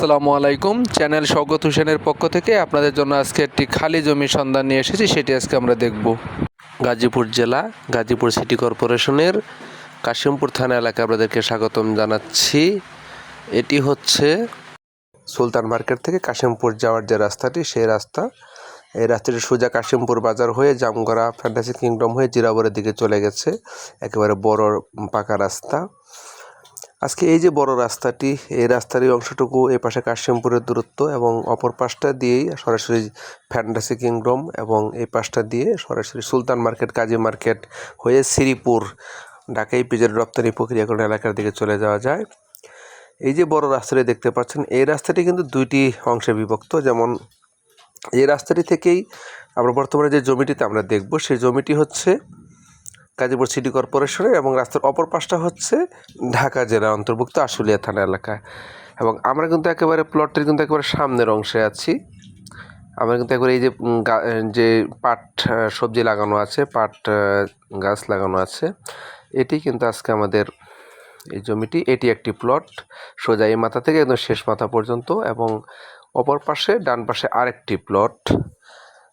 আসসালামু আলাইকুম। চ্যানেল স্বগত হোসেনের পক্ষ থেকে আপনাদের জন্য আজকে একটি খালি জমির সন্ধান নিয়ে এসেছি, সেটি আজকে আমরা দেখব। গাজীপুর জেলা, গাজীপুর সিটি কর্পোরেশনের কাশিমপুর থানা এলাকায় আপনাদেরকে স্বাগতম জানাচ্ছি। এটি হচ্ছে সুলতান মার্কেট থেকে কাশিমপুর যাওয়ার যে রাস্তাটি, সেই রাস্তা। এই রাস্তাটি সোজা কাশিমপুর বাজার হয়ে জামগড়া, ফ্যান্টাসি কিংডম হয়ে জিরাবরের দিকে চলে গেছে। একেবারে বড় পাকা রাস্তা। আজকে এই যে বড় রাস্তাটি, এই রাস্তার এই অংশটুকু এই পাশে কাশিমপুরের দূরত্ব এবং অপর পাশটা দিয়েই সরাসরি ফ্যান্টাসি কিংডম এবং এই পাশটা দিয়ে সরাসরি সুলতান মার্কেট, কাজী মার্কেট হয়ে শ্রীপুর, ঢাকাই পিজের রপ্তানি প্রক্রিয়াকরণ এলাকার দিকে চলে যাওয়া যায়। এই যে বড় রাস্তাটি দেখতে পাচ্ছেন, এই রাস্তাটি কিন্তু দুইটি অংশে বিভক্ত। যেমন, এই রাস্তাটি থেকেই আমরা বর্তমানে যে জমিটিতে আমরা দেখব, সেই জমিটি হচ্ছে গাজীপুর সিটি কর্পোরেশনের এবং রাস্তার অপর পাশটা হচ্ছে ঢাকা জেলা অন্তর্ভুক্ত আশুলিয়া থানা এলাকায় এবং আমরা কিন্তু একেবারে প্লটটির কিন্তু একেবারে সামনের অংশে আছি। আমরা কিন্তু একবারে এই যে যে পাট সবজি লাগানো আছে, পাট গাছ লাগানো আছে, এটি কিন্তু আজকে আমাদের এই জমিটি, এটি একটি প্লট। সোজা এই মাথা থেকে একদম শেষ মাথা পর্যন্ত এবং অপর পাশে ডান পাশে আরেকটি প্লট।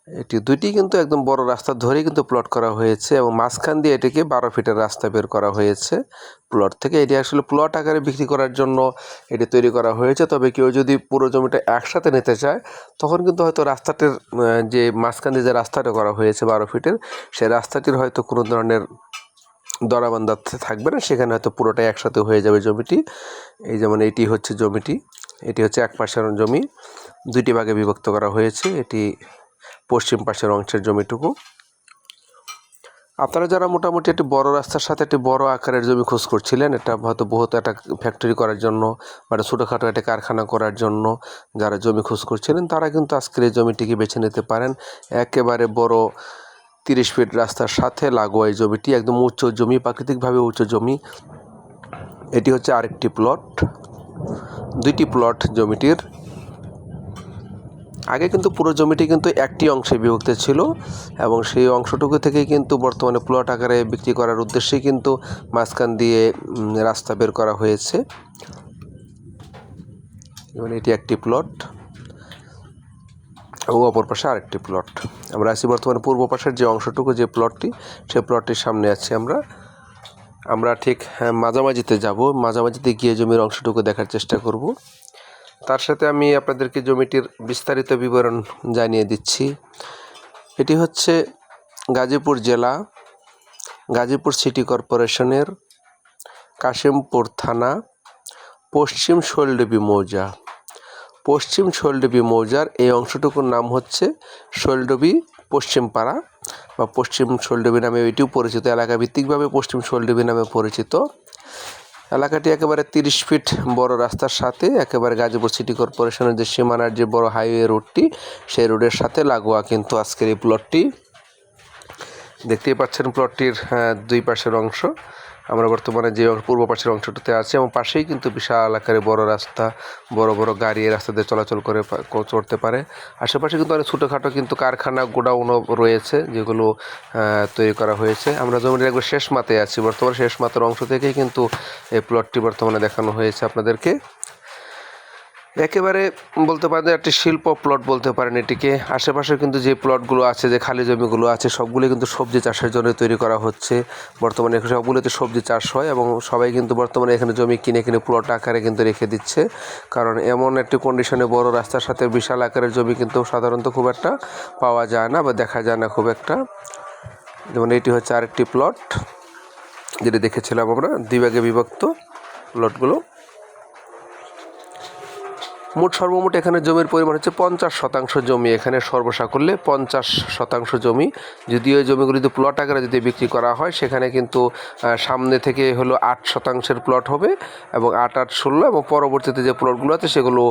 এটি দুইটি কিন্তু একদম বড় রাস্তা ধরেই কিন্তু প্লট করা হয়েছে এবং মাঝখান দিয়ে এটিকে বারো ফিটের রাস্তা বের করা হয়েছে। প্লট থেকে এটি আসলে প্লট আকারে বিক্রি করার জন্য এটি তৈরি করা হয়েছে। তবে কেউ যদি পুরো জমিটা একসাথে নিতে চায়, তখন কিন্তু হয়তো রাস্তাটির যে মাঝখান দিয়ে যে রাস্তাটা করা হয়েছে বারো ফিটের সেই রাস্তাটির হয়তো কোনো ধরনের দরাবান্ধা থাকবে না। সেখানে হয়তো পুরোটাই একসাথে হয়ে যাবে জমিটি। এই যেমন এটি হচ্ছে জমিটি। এটি হচ্ছে এক পাশের জমি। দুইটি ভাগে বিভক্ত করা হয়েছে। এটি পশ্চিম পাশের অংশের জমিটুকু। আপনারা যারা মোটামুটি একটি বড় রাস্তার সাথে একটি বড় আকারের জমি খোঁজ করছিলেন, এটা হয়তো বহুত একটা ফ্যাক্টরি করার জন্য বা একটা ছোটোখাটো একটা কারখানা করার জন্য যারা জমি খোঁজ করছিলেন, তারা কিন্তু আজকের এই জমিটিকে বেছে নিতে পারেন। একেবারে বড় তিরিশ ফিট রাস্তার সাথে লাগোয়া এই জমিটি, একদম উচ্চ জমি, প্রাকৃতিকভাবে উচ্চ জমি। এটি হচ্ছে আরেকটি প্লট দুইটি প্লট জমিটির। আগে কিন্তু পুরো জমিটি কিন্তু একটি অংশে বিভক্ত ছিল এবং সেই অংশটুকু থেকেই কিন্তু বর্তমানে প্লট আকারে বিক্রি করার উদ্দেশ্যেই কিন্তু মাঝখান দিয়ে রাস্তা বের করা হয়েছে। এবং এটি একটি প্লট ও অপর পাশে আরেকটি প্লট। আমরা আছি বর্তমানে পূর্ব পাশের যে অংশটুকু যে প্লটটি সেই প্লটটির সামনে আছি আমরা। আমরা ঠিক হ্যাঁ, মাঝামাঝিতে যাব। মাঝামাঝিতে গিয়ে জমির অংশটুকু দেখার চেষ্টা করব। তার সাথে আমি আপনাদেরকে জমিটির বিস্তারিত বিবরণ জানিয়ে দিচ্ছি। এটি হচ্ছে গাজীপুর জেলা, গাজীপুর সিটি কর্পোরেশনের কাশিমপুর থানা, পশ্চিম শৈলডুবি মৌজা। পশ্চিম শৈলডুবি মৌজার এই অংশটুকুর নাম হচ্ছে শৈলডুবি পশ্চিমপাড়া বা পশ্চিম শৈলডুবি নামে এটিও পরিচিত এলাকা ভিত্তিকভাবে পশ্চিম শৈলডুবি নামে পরিচিত। এলাকাটি একেবারে তিরিশ ফিট বড় রাস্তার সাথে একেবারে গাজীপুর সিটি কর্পোরেশনের যে সীমানার যে বড় হাইওয়ে রোডটি সেই রোডের সাথে লাগোয়া কিন্তু আজকের এই প্লটটি। দেখতেই পাচ্ছেন প্লটটির দুই পাশের অংশ। আমরা বর্তমানে যে পূর্ব পাশের অংশটাতে আছি এবং পাশেই কিন্তু বিশাল আকারে বড় রাস্তা, বড় বড় গাড়ি এই রাস্তা দিয়ে চলাচল করে চড়তে পারে। আশেপাশে কিন্তু অনেক ছোটোখাটো কিন্তু কারখানা গোডাউনও রয়েছে যেগুলো তৈরি করা হয়েছে। আমরা জমির একবার শেষ মাতে আছি। বর্তমানে শেষ মাতের অংশ থেকেই কিন্তু এই প্লটটি বর্তমানে দেখানো হয়েছে আপনাদেরকে। একেবারে বলতে পারেন একটি শিল্প প্লট বলতে পারেন এটিকে। আশেপাশে কিন্তু যে প্লটগুলো আছে, যে খালি জমিগুলো আছে, সবগুলো কিন্তু সবজি চাষের জন্য তৈরি করা হচ্ছে। বর্তমানে এখানে সবগুলোতে সবজি চাষ হয় এবং সবাই কিন্তু বর্তমানে এখানে জমি কিনে কিনে প্লট আকারে কিন্তু রেখে দিচ্ছে। কারণ এমন একটি কন্ডিশনে বড় রাস্তার সাথে বিশাল আকারের জমি কিন্তু সাধারণত খুব একটা পাওয়া যায় না বা দেখা যায় না খুব একটা। যেমন এটি হচ্ছে আরেকটি প্লট যেটি দেখেছিলাম আমরা দুই বিভক্ত প্লটগুলো মোট সর্বমোট এখানে জমির পরিমাণ হচ্ছে পঞ্চাশ শতাংশ জমি। এখানে সর্বসাকুল্যে পঞ্চাশ শতাংশ জমি। যদিও এই জমিগুলো যদি প্লট আকারে যদি বিক্রি করা হয়, সেখানে কিন্তু সামনে থেকে হলো আট শতাংশের প্লট হবে এবং আট আট, ষোলো এবং পরবর্তীতে যে প্লটগুলো আছে, সেগুলো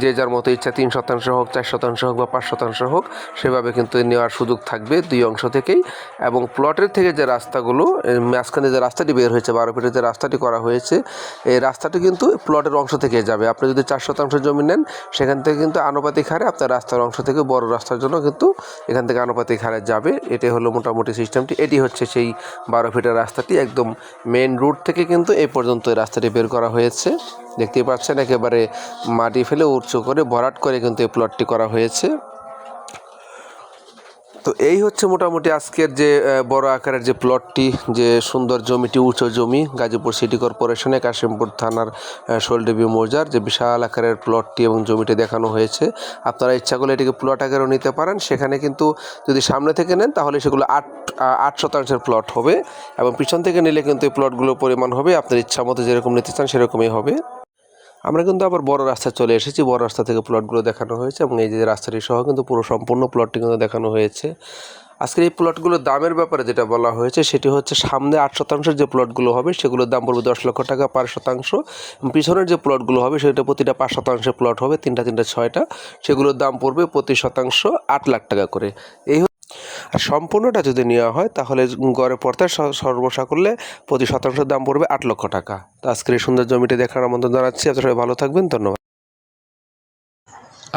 যে যার মতো ইচ্ছা তিন শতাংশ হোক, চার শতাংশ হোক বা পাঁচ শতাংশ হোক, সেভাবে কিন্তু নেওয়ার সুযোগ থাকবে দুই অংশ থেকেই। এবং প্লটের থেকে যে রাস্তাগুলো মাঝখানে যে রাস্তাটি বের হয়েছে, বারো ফিটের যে রাস্তাটি করা হয়েছে, এই রাস্তাটি কিন্তু প্লটের অংশ থেকে যাবে। আপনি যদি চার শতাংশ জমি নেন নেন সেখান থেকে কিন্তু আনুপাতিক হারে আপনার রাস্তার অংশ থেকে বড় রাস্তার জন্য কিন্তু এখান থেকে আনুপাতিক হারে যাবে। এটি হলো মোটামুটি সিস্টেমটি। এটি হচ্ছে সেই বারো ফিটের রাস্তাটি। একদম মেন রুট থেকে কিন্তু এ পর্যন্ত রাস্তাটি বের করা হয়েছে। দেখতেই পাচ্ছেন, একেবারে মাটি ফেলে উঁচু করে ভরাট করে কিন্তু এই প্লটটি করা হয়েছে। তো এই হচ্ছে মোটামুটি আজকের যে বড় আকারের যে প্লটটি যে সুন্দর জমিটি, উঁচু জমি, গাজীপুর সিটি কর্পোরেশনে কাশিমপুর থানার শোলডেবি মৌজার যে বিশাল আকারের প্লটটি এবং জমিটি দেখানো হয়েছে। আপনারা ইচ্ছা করলে এটিকে প্লট আকারেও নিতে পারেন। সেখানে কিন্তু যদি সামনে থেকে নেন, তাহলে সেগুলো আট আট শতাংশের প্লট হবে এবং পিছন থেকে নিলে কিন্তু এই প্লটগুলোর পরিমাণ হবে। আপনার ইচ্ছা মতো যেরকম নিতে চান, সেরকমই হবে। আমরা কিন্তু আবার বড় রাস্তায় চলে এসেছি। বড় রাস্তা থেকে প্লটগুলো দেখানো হয়েছে এবং এই যে রাস্তাটি সহ কিন্তু পুরো সম্পূর্ণ প্লটটি কিন্তু দেখানো হয়েছে। আজকের এই প্লটগুলোর দামের ব্যাপারে যেটা বলা হয়েছে, সেটি হচ্ছে সামনে আট শতাংশের যে প্লটগুলো হবে, সেগুলোর দাম পড়বে দশ লক্ষ টাকা পার শতাংশ। পিছনের যে প্লটগুলো হবে, সেটা প্রতিটা পাঁচ শতাংশের প্লট হবে, তিনটা তিনটা, ছয়টা। সেগুলোর দাম পড়বে প্রতি শতাংশ আট লাখ টাকা করে। এই আর সম্পূর্ণটা যদি নেওয়া হয়, তাহলে গড়ে পড়তে সর্বসা করলে প্রতি শতাংশের দাম পড়বে আট লক্ষ টাকা। তো আজকের এই সুন্দর জমিটি দেখার আমন্ত্রণ জানাচ্ছি। আপনারা ভালো থাকবেন, ধন্যবাদ।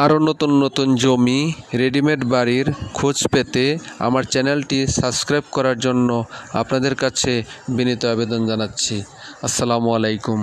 আরও নতুন নতুন জমি, রেডিমেড বাড়ির খোঁজ পেতে আমার চ্যানেলটি সাবস্ক্রাইব করার জন্য আপনাদের কাছে বিনীত আবেদন জানাচ্ছি। আসসালামু আলাইকুম।